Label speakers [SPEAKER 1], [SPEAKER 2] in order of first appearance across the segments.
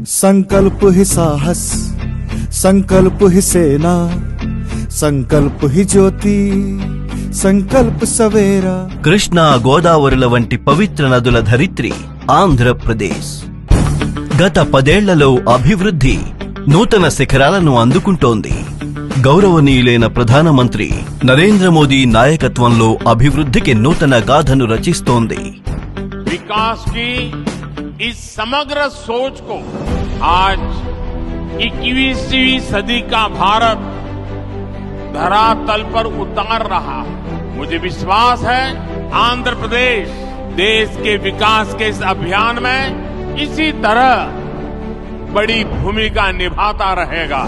[SPEAKER 1] संकल्प ही साहस संकल्प ही सेना संकल्प ही ज्योति संकल्प सवेरा
[SPEAKER 2] కృష్ణా గోదావరుల వంటి పవిత్ర నదుల ధరిత్రి ఆంధ్రప్రదేశ్ గత పదేళ్లలో అభివృద్ధి నూతన శిఖరాలను అందుకుంటోంది గౌరవనీయులైన ప్రధానమంత్రి నరేంద్ర మోదీ నాయకత్వంలో అభివృద్ధికి నూతన గాథను రచిస్తోంది
[SPEAKER 3] विकास की इस समग्र सोच को आज 21वीं सदी का भारत धरातल पर उतार रहा है मुझे विश्वास है आंध्र प्रदेश देश के विकास के इस अभियान में इसी तरह बड़ी भूमिका निभाता रहेगा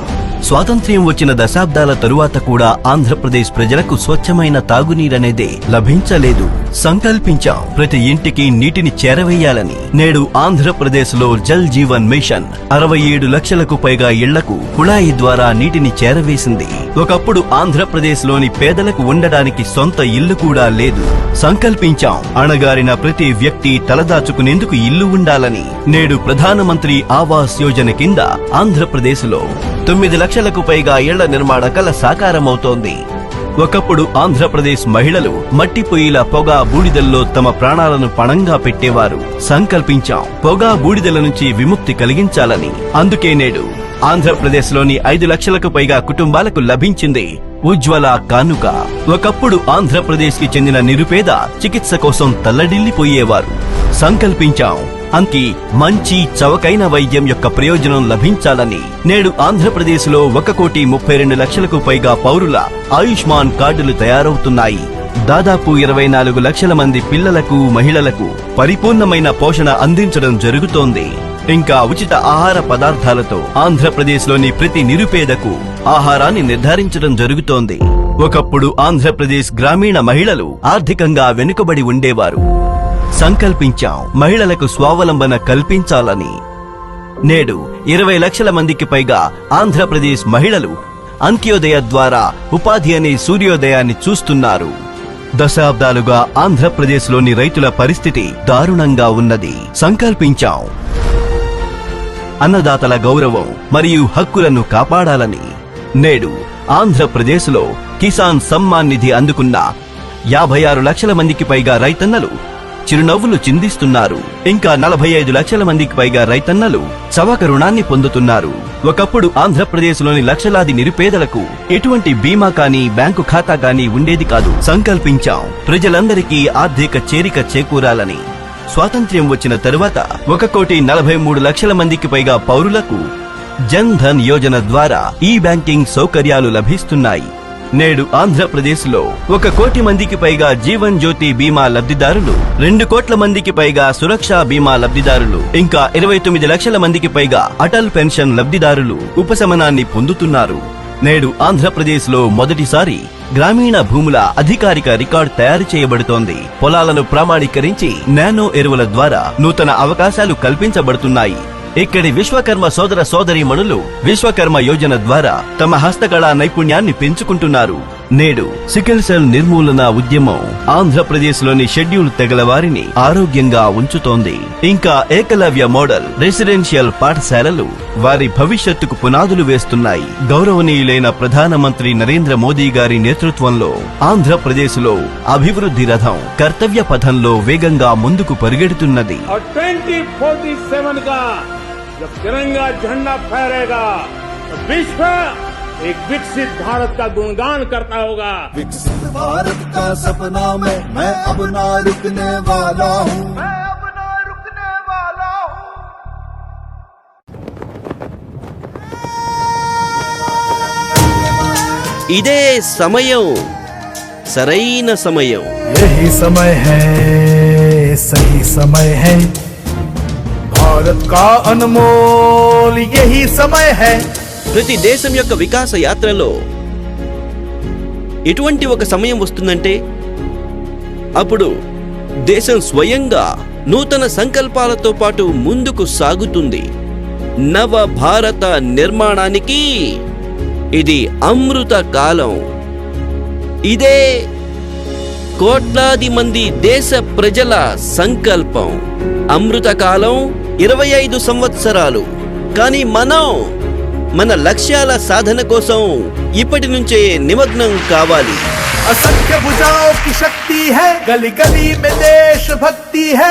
[SPEAKER 2] స్వాతంత్ర్యం వచ్చిన దశాబ్దాల తరువాత కూడా ఆంధ్రప్రదేశ్ ప్రజలకు స్వచ్ఛమైన తాగునీరనేదే లభించలేదు సంకల్పించాం. ప్రతి ఇంటికి నీటిని చేరవేయాలని. నేడు ఆంధ్రప్రదేశ్లో జల్ జీవన్ మిషన్ అరవై ఏడు లక్షలకు పైగా ఇళ్ళకు కుళాయి ద్వారా నీటిని చేరవేసింది. ఒకప్పుడు ఆంధ్రప్రదేశ్లోని పేదలకు ఉండడానికి సొంత ఇల్లు కూడా లేదు. సంకల్పించాం. అణగారిన ప్రతి వ్యక్తి తలదాచుకునేందుకు ఇల్లు ఉండాలని. నేడు ప్రధానమంత్రి ఆవాస్ యోజన కింద ఆంధ్రప్రదేశ్లో తొమ్మిది లక్షలకు పైగా ఇళ్ళ నిర్మాణ కల సాకారమవుతోంది. ఒకప్పుడు ఆంధ్రప్రదేశ్ మహిళలు మట్టి పొయ్యిల పొగ బూడిదల్లో తమ ప్రాణాలను పణంగా పెట్టేవారు. సంకల్పించాం. పొగ బూడిదల నుంచి విముక్తి కలిగించాలని. అందుకే నేడు ఆంధ్రప్రదేశ్లోని ఐదు లక్షలకు పైగా కుటుంబాలకు లభించింది ఉజ్వల కానుక. ఒకప్పుడు ఆంధ్రప్రదేశ్కి చెందిన నిరుపేద చికిత్స కోసం తల్లడిల్లిపోయేవారు. సంకల్పించాం. అంకి మంచి చవకైన వైద్యం యొక్క ప్రయోజనం లభించాలని నేడు ఆంధ్రప్రదేశ్లో ఒక కోటి ముప్పై రెండు లక్షలకు పైగా పౌరుల ఆయుష్మాన్ కార్డులు తయారవుతున్నాయి. దాదాపు ఇరవై నాలుగు లక్షల మంది పిల్లలకు మహిళలకు పరిపూర్ణమైన పోషణ అందించడం జరుగుతోంది. ఇంకా ఉచిత ఆహార పదార్థాలతో ఆంధ్రప్రదేశ్లోని ప్రతి నిరుపేదకు ఆహారాన్ని నిర్ధారించడం జరుగుతోంది. ఒకప్పుడు ఆంధ్రప్రదేశ్ గ్రామీణ మహిళలు ఆర్థికంగా వెనుకబడి ఉండేవారు. సంకల్పించాం. మహిళలకు స్వావలంబన కల్పించాలని. నేడు ఇరవై లక్షల మందికి పైగా ఆంధ్రప్రదేశ్ మహిళలు అంత్యోదయ ద్వారా ఉపాధి అనే సూర్యోదయాన్ని చూస్తున్నారు. దశాబ్దాలుగా ఆంధ్రప్రదేశ్లోని రైతుల పరిస్థితి దారుణంగా ఉన్నది. సంకల్పించాం. అన్నదాతల గౌరవం మరియు హక్కులను కాపాడాలని. నేడు ఆంధ్రప్రదేశ్లో కిసాన్ సమ్మాన్ నిధి అందుకున్న యాభై ఆరు లక్షల మందికి పైగా రైతన్నలు చిరునవ్వులు చిందిస్తున్నారు. ఇంకా నలభై ఐదు లక్షల మందికి పైగా రైతన్నలు చవక రుణాన్ని పొందుతున్నారు. ఒకప్పుడు ఆంధ్రప్రదేశ్లోని లక్షలాది నిరుపేదలకు ఎటువంటి బీమా కానీ బ్యాంకు ఖాతా కానీ ఉండేది కాదు. సంకల్పించాం. ప్రజలందరికీ ఆర్థిక చేరిక చేకూరాలని. స్వాతంత్ర్యం వచ్చిన తరువాత ఒక కోటి నలభై మూడు లక్షల మందికి పైగా పౌరులకు జన్ ధన్ యోజన ద్వారా ఈ బ్యాంకింగ్ సౌకర్యాలు లభిస్తున్నాయి. నేడు ఆంధ్రప్రదేశ్లో ఒక కోటి మందికి పైగా జీవన్ జ్యోతి బీమా లబ్ధిదారులు రెండు కోట్ల మందికి పైగా సురక్షా బీమా లబ్ధిదారులు ఇంకా ఇరవై తొమ్మిది లక్షల మందికి పైగా అటల్ పెన్షన్ లబ్ధిదారులు ఉపశమనాన్ని పొందుతున్నారు. నేడు ఆంధ్రప్రదేశ్లో మొదటిసారి గ్రామీణ భూముల అధికారిక రికార్డ్ తయారు చేయబడుతోంది. పొలాలను ప్రామాణీకరించి నానో ఎరువుల ద్వారా నూతన అవకాశాలు కల్పించబడుతున్నాయి. ఇక్కడి విశ్వకర్మ సోదర సోదరీమణులు విశ్వకర్మ యోజన ద్వారా తమ హస్తకళా నైపుణ్యాన్ని పెంచుకుంటున్నారు. నేడు సికిల్ సెల్ నిర్మూలన ఉద్యమం ఆంధ్రప్రదేశ్లోని షెడ్యూల్ తెగల వారిని ఆరోగ్యంగా ఉంచుతోంది. ఇంకా ఏకలవ్య మోడల్ రెసిడెన్షియల్ పాఠశాలలు వారి భవిష్యత్తుకు పునాదులు వేస్తున్నాయి. గౌరవనీయులైన ప్రధానమంత్రి నరేంద్ర మోదీ గారి నేతృత్వంలో ఆంధ్రప్రదేశ్లో అభివృద్ధి రథం కర్తవ్య పథంలో వేగంగా ముందుకు పరిగెడుతున్నది.
[SPEAKER 3] जब तिरंगा झंडा फहरेगा तो विश्व एक विकसित भारत का गुणगान करता होगा
[SPEAKER 1] विकसित भारत का सपना में मैं अब ना रुकने वाला हूँ
[SPEAKER 4] मैं अब ना रुकने वाला हूँ
[SPEAKER 2] ఇదే సమయం సరైన సమయం
[SPEAKER 5] यही समय है सही समय है భారత్ కా అన్మోల్ యహీ సమయ హై
[SPEAKER 2] ప్రతి దేశం యొక్క వికాస యాత్రలో ఎటువంటి ఒక సమయం వస్తుందంటే అప్పుడు దేశం స్వయంగా నూతన సంకల్పాలతో పాటు ముందుకు సాగుతుంది. నవ భారత నిర్మాణానికి ఇది అమృత కాలం. ఇదే కోట్లాది మంది దేశ ప్రజల సంకల్పం. అమృతకాలం ఇరవై ఐదు సంవత్సరాలు కానీ మనం మన లక్ష్యాల సాధన కోసం ఇప్పటి నుంచే నిమగ్నం కావాలి
[SPEAKER 5] असंख्य भुजाओं की शक्ति है गली गली में देश भक्ति है